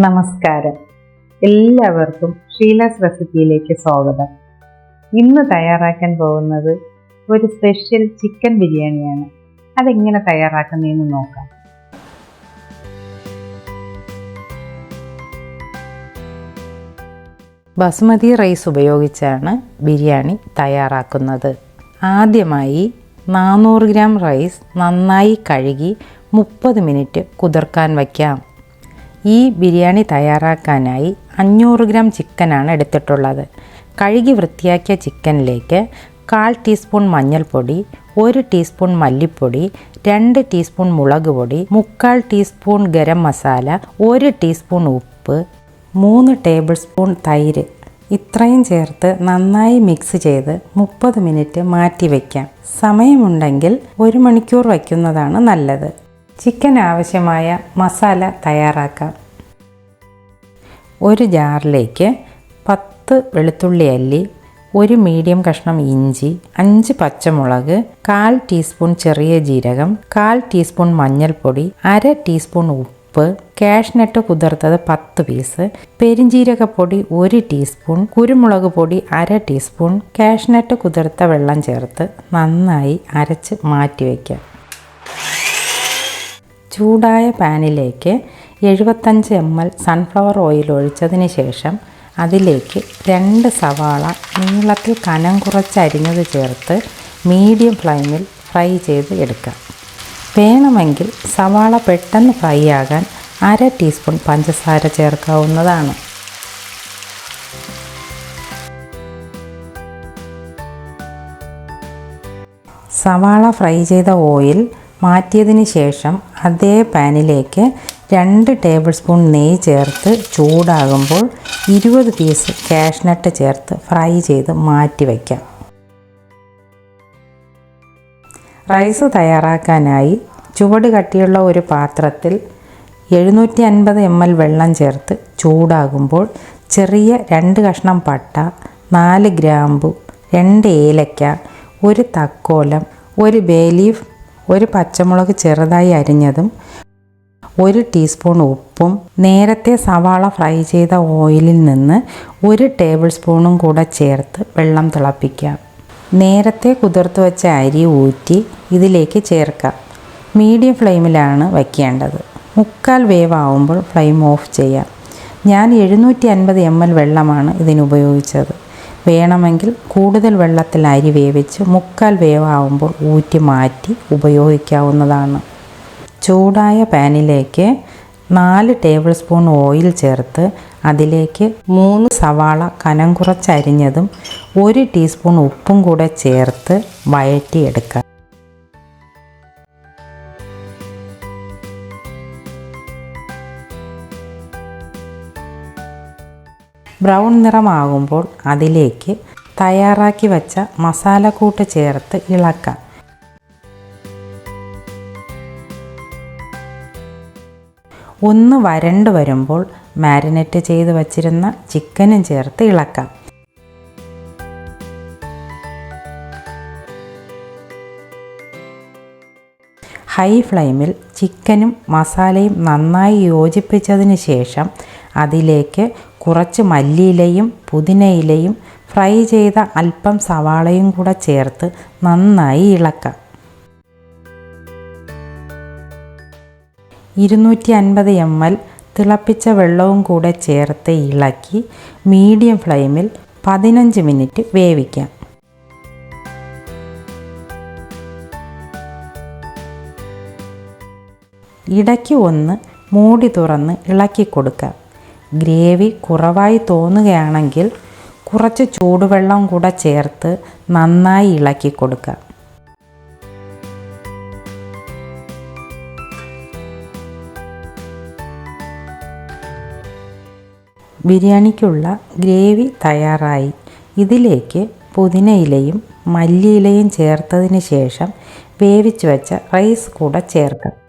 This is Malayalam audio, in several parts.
നമസ്കാരം. എല്ലാവർക്കും ഷീലാസ് റെസിപ്പിയിലേക്ക് സ്വാഗതം. ഇന്ന് തയ്യാറാക്കാൻ പോകുന്നത് ഒരു സ്പെഷ്യൽ ചിക്കൻ ബിരിയാണിയാണ്. അതെങ്ങനെ തയ്യാറാക്കുന്നതെന്ന് നോക്കാം. ബസുമതി റൈസ് ഉപയോഗിച്ചാണ് ബിരിയാണി തയ്യാറാക്കുന്നത്. ആദ്യമായി നാനൂറ് ഗ്രാം റൈസ് നന്നായി കഴുകി മുപ്പത് മിനിറ്റ് കുതിർക്കാൻ വയ്ക്കാം. ഈ ബിരിയാണി തയ്യാറാക്കാനായി അഞ്ഞൂറ് ഗ്രാം ചിക്കനാണ് എടുത്തിട്ടുള്ളത്. കഴുകി വൃത്തിയാക്കിയ ചിക്കനിലേക്ക് കാൽ ടീസ്പൂൺ മഞ്ഞൾപ്പൊടി ഒരു ടീസ്പൂൺ മല്ലിപ്പൊടി രണ്ട് ടീസ്പൂൺ മുളക് പൊടി മുക്കാൽ ടീസ്പൂൺ ഗരം മസാല ഒരു ടീസ്പൂൺ ഉപ്പ് മൂന്ന് ടേബിൾ സ്പൂൺ തൈര്. ഇത്രയും ചേർത്ത് നന്നായി മിക്സ് ചെയ്ത് മുപ്പത് മിനിറ്റ് മാറ്റി വയ്ക്കാം സമയമുണ്ടെങ്കിൽ ഒരു മണിക്കൂർ വയ്ക്കുന്നതാണ് നല്ലത്. ചിക്കൻ ആവശ്യമായ മസാല തയ്യാറാക്കാം. ഒരു ജാറിലേക്ക് പത്ത് വെളുത്തുള്ളി അല്ലി ഒരു മീഡിയം കഷ്ണം ഇഞ്ചി അഞ്ച് പച്ചമുളക് കാൽ ടീസ്പൂൺ ചെറിയ ജീരകം കാൽ ടീസ്പൂൺ മഞ്ഞൾപ്പൊടി അര ടീസ്പൂൺ ഉപ്പ് കാഷ്നട്ട് കുതിർത്തത് പത്ത് പീസ് പെരിഞ്ജീരകപ്പൊടി ഒരു ടീസ്പൂൺ കുരുമുളക് പൊടി അര ടീസ്പൂൺ കാഷ്നട്ട് കുതിർത്ത വെള്ളം ചേർത്ത് നന്നായി അരച്ച് മാറ്റി വയ്ക്കാം ചൂടായ പാനിലേക്ക് എഴുപത്തഞ്ച് എം എൽ സൺഫ്ലവർ ഓയിൽ ഒഴിച്ചതിന് ശേഷം അതിലേക്ക് രണ്ട് സവാള നീളത്തിൽ കനം കുറച്ച് അരിഞ്ഞത് ചേർത്ത് മീഡിയം ഫ്ലെയിമിൽ ഫ്രൈ ചെയ്ത് എടുക്കാം. വേണമെങ്കിൽ സവാള പെട്ടെന്ന് ഫ്രൈ ആകാൻ അര ടീസ്പൂൺ പഞ്ചസാര ചേർക്കാവുന്നതാണ്. സവാള ഫ്രൈ ചെയ്ത ഓയിൽ മാറ്റിയതിന് ശേഷം അതേ പാനിലേക്ക് രണ്ട് ടേബിൾ സ്പൂൺ നെയ്യ് ചേർത്ത് ചൂടാകുമ്പോൾ ഇരുപത് പീസ് കാഷ്നട്ട് ചേർത്ത് ഫ്രൈ ചെയ്ത് മാറ്റി വയ്ക്കാം. റൈസ് തയ്യാറാക്കാനായി ചുവട് കട്ടിയുള്ള ഒരു പാത്രത്തിൽ എഴുന്നൂറ്റി അൻപത് എം എൽ വെള്ളം ചേർത്ത് ചൂടാകുമ്പോൾ ചെറിയ രണ്ട് കഷ്ണം പട്ട നാല് ഗ്രാമ്പു രണ്ട് ഏലക്ക ഒരു തക്കോലം ഒരു ബേ ലീഫ് ഒരു പച്ചമുളക് ചെറുതായി അരിഞ്ഞതും ഒരു ടീസ്പൂൺ ഉപ്പും നേരത്തെ സവാള ഫ്രൈ ചെയ്ത ഓയിലിൽ നിന്ന് ഒരു ടേബിൾ സ്പൂണും കൂടെ ചേർത്ത് വെള്ളം തിളപ്പിക്കാം നേരത്തെ കുതിർത്ത് വെച്ച അരി ഊറ്റി ഇതിലേക്ക് ചേർക്കാം മീഡിയം ഫ്ലെയിമിലാണ് വയ്ക്കേണ്ടത്. മുക്കാൽ വേവാവുമ്പോൾ ഫ്ലെയിം ഓഫ് ചെയ്യാം ഞാൻ എഴുന്നൂറ്റി അൻപത് എം എൽ വെള്ളമാണ് ഇതിന് ഉപയോഗിച്ചത്. വേണമെങ്കിൽ കൂടുതൽ വെള്ളത്തിൽ അരി വേവിച്ച് മുക്കാൽ വേവാകുമ്പോൾ ഊറ്റി മാറ്റി ഉപയോഗിക്കാവുന്നതാണ്. ചൂടായ പാനിലേക്ക് നാല് ടേബിൾ സ്പൂൺ ഓയിൽ ചേർത്ത് അതിലേക്ക് മൂന്ന് സവാള കനം കുറച്ചരിഞ്ഞതും ഒരു ടീസ്പൂൺ ഉപ്പും കൂടെ ചേർത്ത് വഴറ്റിയെടുക്കാം ബ്രൗൺ നിറമാകുമ്പോൾ അതിലേക്ക് തയ്യാറാക്കി വച്ച മസാലക്കൂട്ട് ചേർത്ത് ഇളക്കാം. ഒന്ന് വരണ്ട് വരുമ്പോൾ മാരിനേറ്റ് ചെയ്ത് വച്ചിരുന്ന ചിക്കനും ചേർത്ത് ഇളക്കാം. ഹൈ ഫ്ലെയിമിൽ ചിക്കനും മസാലയും നന്നായി യോജിപ്പിച്ചതിന് ശേഷം അതിലേക്ക് കുറച്ച് മല്ലിയിലയും പുതിനയിലയും ഫ്രൈ ചെയ്ത അല്പം സവാളയും കൂടെ ചേർത്ത് നന്നായി ഇളക്കാം. ഇരുന്നൂറ്റി അൻപത് എം എൽ തിളപ്പിച്ച വെള്ളവും കൂടെ ചേർത്ത് ഇളക്കി മീഡിയം ഫ്ലെയിമിൽ പതിനഞ്ച് മിനിറ്റ് വേവിക്കാം. ഇടയ്ക്ക് ഒന്ന് മൂടി തുറന്ന് ഇളക്കി കൊടുക്കാം. ഗ്രേവി കുറവായി തോന്നുകയാണെങ്കിൽ കുറച്ച് ചൂടുവെള്ളം കൂടെ ചേർത്ത് നന്നായി ഇളക്കി കൊടുക്കുക ബിരിയാണിക്കുള്ള ഗ്രേവി തയ്യാറായി. ഇതിലേക്ക് പുതിനയിലയും മല്ലിയിലയും ചേർത്തതിന് ശേഷം വേവിച്ച് വെച്ച റൈസ് കൂടെ ചേർക്കാം.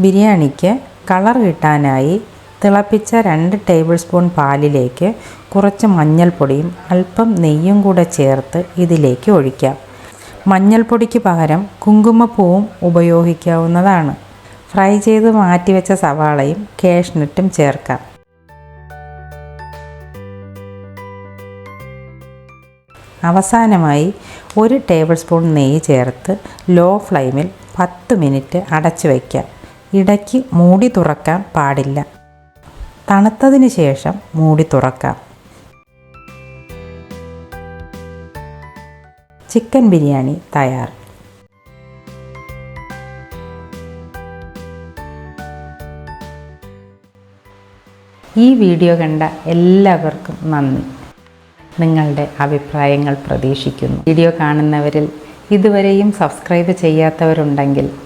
ബിരിയാണിക്ക് കളർ കിട്ടാനായി തിളപ്പിച്ച രണ്ട് ടേബിൾ സ്പൂൺ പാലിലേക്ക് കുറച്ച് മഞ്ഞൾപ്പൊടിയും അല്പം നെയ്യും കൂടെ ചേർത്ത് ഇതിലേക്ക് ഒഴിക്കാം. മഞ്ഞൾപ്പൊടിക്ക് പകരം കുങ്കുമപ്പൂവും ഉപയോഗിക്കാവുന്നതാണ്. ഫ്രൈ ചെയ്ത് മാറ്റിവെച്ച സവാളയും കേഷ്നട്ടും ചേർക്കാം. അവസാനമായി ഒരു ടേബിൾ സ്പൂൺ നെയ്യ് ചേർത്ത് ലോ ഫ്ലെയിമിൽ പത്ത് മിനിറ്റ് അടച്ചു വയ്ക്കാം ഇടയ്ക്ക് മൂടി തുറക്കാൻ പാടില്ല. തണുത്തതിന് ശേഷം മൂടി തുറക്കാം. ചിക്കൻ ബിരിയാണി തയ്യാർ. ഈ വീഡിയോ കണ്ട എല്ലാവർക്കും നന്ദി. നിങ്ങളുടെ അഭിപ്രായങ്ങൾ പ്രതീക്ഷിക്കുന്നു. വീഡിയോ കാണുന്നവരിൽ ഇതുവരെയും സബ്സ്ക്രൈബ് ചെയ്യാത്തവരുണ്ടെങ്കിൽ